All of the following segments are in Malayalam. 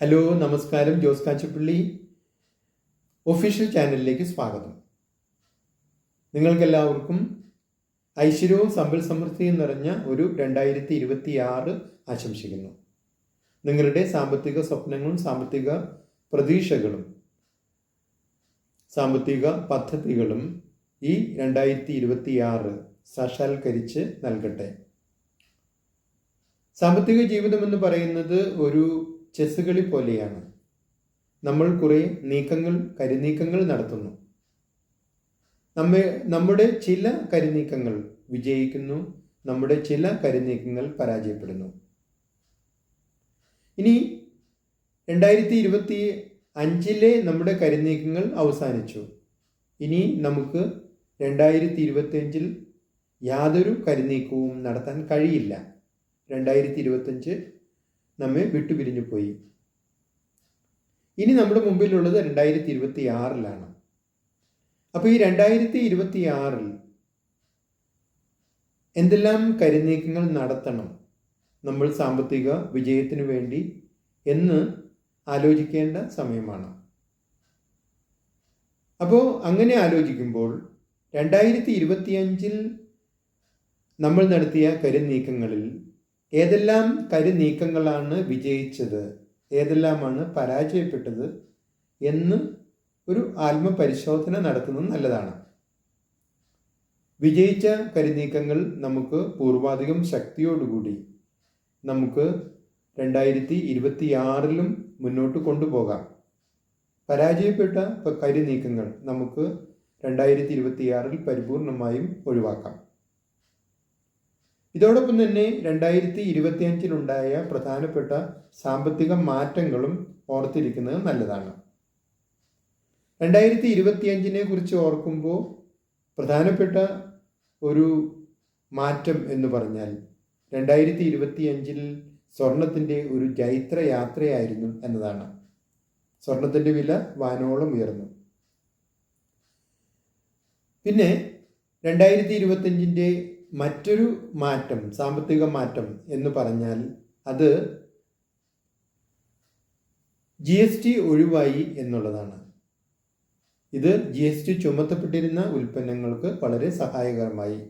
ഹലോ നമസ്കാരം. ജോസ് കാച്ചപ്പള്ളി ഒഫീഷ്യൽ ചാനലിലേക്ക് സ്വാഗതം. നിങ്ങൾക്കെല്ലാവർക്കും ഐശ്വര്യവും സമ്പൽ സമൃദ്ധിയും നിറഞ്ഞ ഒരു രണ്ടായിരത്തി ഇരുപത്തി ആറ് ആശംസിക്കുന്നു. നിങ്ങളുടെ സാമ്പത്തിക സ്വപ്നങ്ങളും സാമ്പത്തിക പ്രതീക്ഷകളും സാമ്പത്തിക പദ്ധതികളും ഈ രണ്ടായിരത്തി ഇരുപത്തി ആറ് സാക്ഷാത്കരിച്ച് നൽകട്ടെ. സാമ്പത്തിക ജീവിതം എന്ന് പറയുന്നത് ഒരു ചെസ് കളി പോലെയാണ്. നമ്മൾ കുറെ നീക്കങ്ങൾ കരുനീക്കങ്ങൾ നടത്തുന്നു. നമ്മെ നമ്മുടെ ചില കരുനീക്കങ്ങൾ വിജയിക്കുന്നു നമ്മുടെ ചില കരുനീക്കങ്ങൾ പരാജയപ്പെടുന്നു. ഇനി രണ്ടായിരത്തി ഇരുപത്തി അഞ്ചിലെ നമ്മുടെ കരുനീക്കങ്ങൾ അവസാനിച്ചു. ഇനി നമുക്ക് രണ്ടായിരത്തി ഇരുപത്തി അഞ്ചിൽ യാതൊരു കരുനീക്കവും നടത്താൻ കഴിയില്ല. രണ്ടായിരത്തി ഇരുപത്തഞ്ച് നമ്മെ വിട്ടുപിരിഞ്ഞു പോയി ഇനി നമ്മുടെ മുമ്പിലുള്ളത് രണ്ടായിരത്തി ഇരുപത്തി ആറിലാണ് അപ്പോൾ ഈ രണ്ടായിരത്തി ഇരുപത്തി ആറിൽ എന്തെല്ലാം കരുനീക്കങ്ങൾ നടത്തണം നമ്മൾ സാമ്പത്തിക വിജയത്തിനു വേണ്ടി എന്ന് ആലോചിക്കേണ്ട സമയമാണ്. അപ്പോൾ അങ്ങനെ ആലോചിക്കുമ്പോൾ രണ്ടായിരത്തി ഇരുപത്തിയഞ്ചിൽ നമ്മൾ നടത്തിയ കരുനീക്കങ്ങളിൽ ഏതെല്ലാം കരുനീക്കങ്ങളാണ് വിജയിച്ചത്? ഏതെല്ലാമാണ് പരാജയപ്പെട്ടത്? എന്ന് ഒരു ആത്മപരിശോധന നടത്തുന്നത് നല്ലതാണ്. വിജയിച്ച കരുനീക്കങ്ങൾ നമുക്ക് പൂർവാധികം ശക്തിയോടുകൂടി നമുക്ക് രണ്ടായിരത്തി ഇരുപത്തിയാറിലും മുന്നോട്ട് കൊണ്ടുപോകാം. പരാജയപ്പെട്ട കരുനീക്കങ്ങൾ നമുക്ക് രണ്ടായിരത്തി ഇരുപത്തിയാറിൽ പരിപൂർണമായും ഒഴിവാക്കാം. ഇതോടൊപ്പം തന്നെ രണ്ടായിരത്തി ഇരുപത്തിയഞ്ചിലുണ്ടായ പ്രധാനപ്പെട്ട സാമ്പത്തിക മാറ്റങ്ങളും ഓർത്തിരിക്കുന്നത് നല്ലതാണ്. രണ്ടായിരത്തി ഇരുപത്തിയഞ്ചിനെ കുറിച്ച് ഓർക്കുമ്പോൾ പ്രധാനപ്പെട്ട ഒരു മാറ്റം എന്ന് പറഞ്ഞാൽ രണ്ടായിരത്തി ഇരുപത്തിയഞ്ചിൽ സ്വർണത്തിന്റെ ഒരു ജൈത്ര യാത്രയായിരുന്നു എന്നതാണ്. സ്വർണത്തിന്റെ വില വാനോളം ഉയർന്നു. പിന്നെ രണ്ടായിരത്തി ഇരുപത്തഞ്ചിന്റെ മറ്റൊരു മാറ്റം സാമ്പത്തിക മാറ്റം എന്ന് പറഞ്ഞാൽ അത് ജി എസ് ടി ഒഴിവായി എന്നുള്ളതാണ്. ഇത് ജി എസ് ടി ചുമത്തപ്പെട്ടിരുന്ന ഉൽപ്പന്നങ്ങൾക്ക് വളരെ സഹായകരമായി.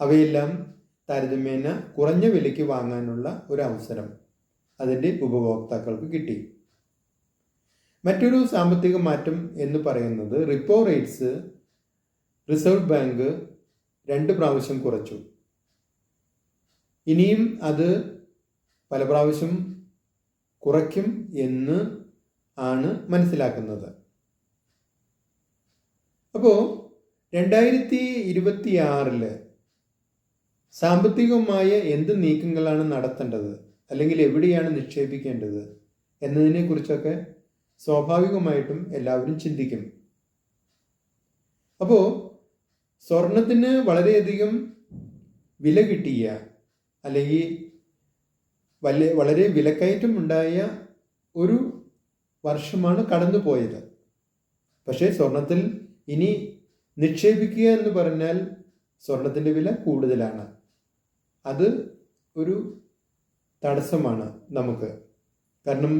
അവയെല്ലാം താരതമ്യേന കുറഞ്ഞ വിലയ്ക്ക് വാങ്ങാനുള്ള ഒരു അവസരം അതിന്റെ ഉപഭോക്താക്കൾക്ക് കിട്ടി. മറ്റൊരു സാമ്പത്തിക മാറ്റം എന്ന് പറയുന്നത് റിപ്പോ റേറ്റ്സ് റിസർവ് ബാങ്ക് രണ്ട് പ്രാവശ്യം കുറച്ചു. ഇനിയും അത് പല പ്രാവശ്യം കുറയ്ക്കും എന്ന് ആണ് മനസ്സിലാക്കുന്നത്. അപ്പോൾ രണ്ടായിരത്തി ഇരുപത്തിയാറിൽ സാമ്പത്തികമായ എന്ത് നീക്കങ്ങളാണ് നടത്തേണ്ടത്? അല്ലെങ്കിൽ എവിടെയാണ് നിക്ഷേപിക്കേണ്ടത്? എന്നതിനെക്കുറിച്ചൊക്കെ സ്വാഭാവികമായിട്ടും എല്ലാവരും ചിന്തിക്കും. അപ്പോൾ സ്വർണത്തിന് വളരെയധികം വില കിട്ടിയ അല്ലെങ്കിൽ വല്ല വളരെ വിലക്കയറ്റം ഉണ്ടായ ഒരു വർഷമാണ് കടന്നു പോയത് പക്ഷേ സ്വർണത്തിൽ ഇനി നിക്ഷേപിക്കുക എന്ന് പറഞ്ഞാൽ സ്വർണത്തിന്റെ വില കൂടുതലാണ്. അത് ഒരു തടസ്സമാണ് നമുക്ക്. കാരണം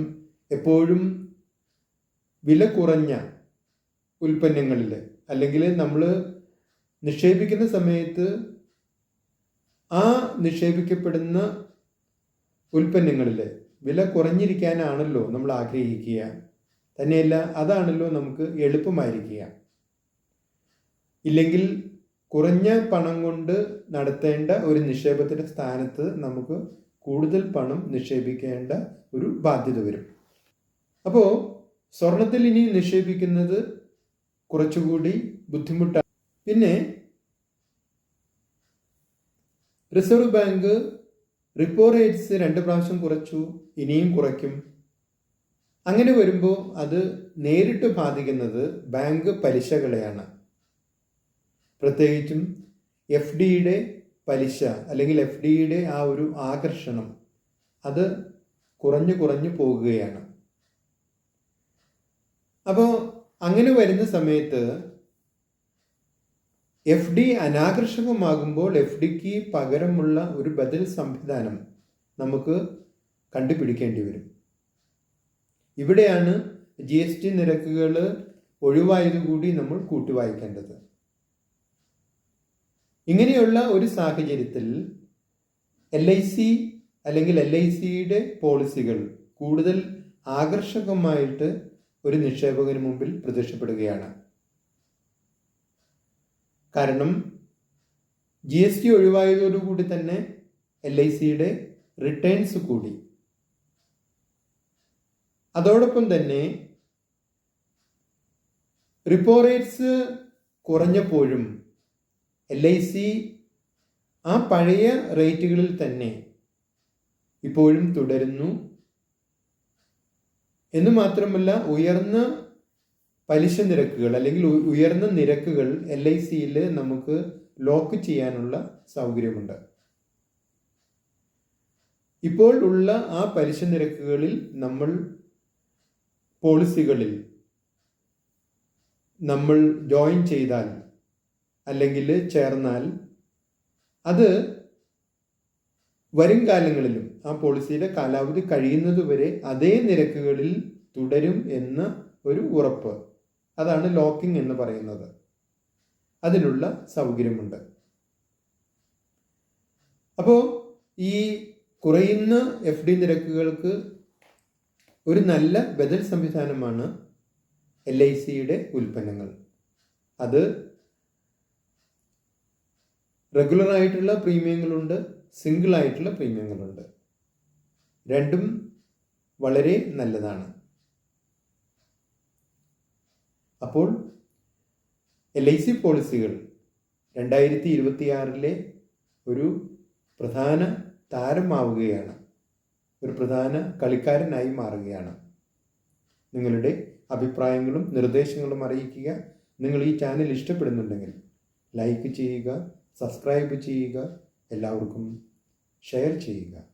എപ്പോഴും വില കുറഞ്ഞ ഉൽപ്പന്നങ്ങളിൽ അല്ലെങ്കിൽ നമ്മൾ നിക്ഷേപിക്കുന്ന സമയത്ത് ആ നിക്ഷേപിക്കപ്പെടുന്ന ഉൽപ്പന്നങ്ങളിൽ വില കുറഞ്ഞിരിക്കാനാണല്ലോ നമ്മൾ ആഗ്രഹിക്കുക. തന്നെയല്ല അതാണല്ലോ നമുക്ക് എളുപ്പമായിരിക്കുക. ഇല്ലെങ്കിൽ കുറഞ്ഞ പണം കൊണ്ട് നടത്തേണ്ട ഒരു നിക്ഷേപത്തിന്റെ സ്ഥാനത്ത് നമുക്ക് കൂടുതൽ പണം നിക്ഷേപിക്കേണ്ട ഒരു ബാധ്യത വരും. അപ്പോൾ സ്വർണത്തിൽ ഇനി നിക്ഷേപിക്കുന്നത് കുറച്ചുകൂടി ബുദ്ധിമുട്ടാണ്. പിന്നെ റിസർവ് ബാങ്ക് റിപ്പോ റേറ്റ്സ് രണ്ട് പ്രാവശ്യം കുറച്ചു ഇനിയും കുറയ്ക്കും. അങ്ങനെ വരുമ്പോൾ അത് നേരിട്ട് ബാധിക്കുന്നത് ബാങ്ക് പലിശകളെയാണ്. പ്രത്യേകിച്ചും എഫ് ഡിയുടെ പലിശ അല്ലെങ്കിൽ എഫ് ഡിയുടെ ആ ഒരു ആകർഷണം അത് കുറഞ്ഞു കുറഞ്ഞു പോകുകയാണ്. അപ്പോൾ അങ്ങനെ വരുന്ന സമയത്ത് എഫ് ഡി അനാകർഷകമാകുമ്പോൾ എഫ് ഡിക്ക് പകരമുള്ള ഒരു ബദൽ സംവിധാനം നമുക്ക് കണ്ടുപിടിക്കേണ്ടി വരും. ഇവിടെയാണ് ജി എസ് ടി നിരക്കുകൾ ഒഴിവായതുകൂടി നമ്മൾ കൂട്ടി വായിക്കേണ്ടത് ഇങ്ങനെയുള്ള ഒരു സാഹചര്യത്തിൽ എൽ ഐ സി അല്ലെങ്കിൽ എൽ ഐ സിയുടെ പോളിസികൾ കൂടുതൽ ആകർഷകമായിട്ട് ഒരു നിക്ഷേപകന് മുമ്പിൽ പ്രത്യക്ഷപ്പെടുകയാണ്. കാരണം ജി എസ് ടി ഒഴിവായതോടുകൂടി തന്നെ എൽ ഐ സിയുടെ റിട്ടേൺസ് കൂടി. അതോടൊപ്പം തന്നെ റിപ്പോ റേറ്റ്സ് കുറഞ്ഞപ്പോഴും എൽ ഐ സി ആ പഴയ റേറ്റുകളിൽ തന്നെ ഇപ്പോഴും തുടരുന്നു. എന്ന് മാത്രമല്ല ഉയർന്ന പലിശ നിരക്കുകൾ അല്ലെങ്കിൽ ഉയർന്ന നിരക്കുകൾ എൽ ഐ സിയിൽ നമുക്ക് ലോക്ക് ചെയ്യാനുള്ള സൗകര്യമുണ്ട്. ഇപ്പോൾ ഉള്ള ആ പലിശ നിരക്കുകളിൽ നമ്മൾ പോളിസികളിൽ നമ്മൾ ജോയിൻ ചെയ്താൽ അല്ലെങ്കിൽ ചേർന്നാൽ അത് വരും കാലങ്ങളിലും ആ പോളിസിയുടെ കാലാവധി കഴിയുന്നതുവരെ അതേ നിരക്കുകളിൽ തുടരും എന്ന ഒരു ഉറപ്പ് അതാണ് ലോക്കിംഗ് എന്ന് പറയുന്നത്. അതിനുള്ള സൗകര്യമുണ്ട്. അപ്പോൾ ഈ കുറയുന്ന എഫ് ഡി നിരക്കുകൾക്ക് ഒരു നല്ല ബദൽ സംവിധാനമാണ് എൽ ഐ സിയുടെ ഉൽപ്പന്നങ്ങൾ. അത് റെഗുലർ ആയിട്ടുള്ള പ്രീമിയങ്ങളുണ്ട് സിംഗിൾ ആയിട്ടുള്ള പ്രീമിയങ്ങളുണ്ട്. രണ്ടും വളരെ നല്ലതാണ്. അപ്പോൾ എൽ ഐ സി പോളിസികൾ രണ്ടായിരത്തി ഇരുപത്തിയാറിലെ ഒരു പ്രധാന താരമാവുകയാണ്. ഒരു പ്രധാന കളിക്കാരനായി മാറുകയാണ്. നിങ്ങളുടെ അഭിപ്രായങ്ങളും നിർദ്ദേശങ്ങളും അറിയിക്കുക. നിങ്ങൾ ഈ ചാനൽ ഇഷ്ടപ്പെടുന്നുണ്ടെങ്കിൽ ലൈക്ക് ചെയ്യുക സബ്സ്ക്രൈബ് ചെയ്യുക. എല്ലാവർക്കും ഷെയർ ചെയ്യുക.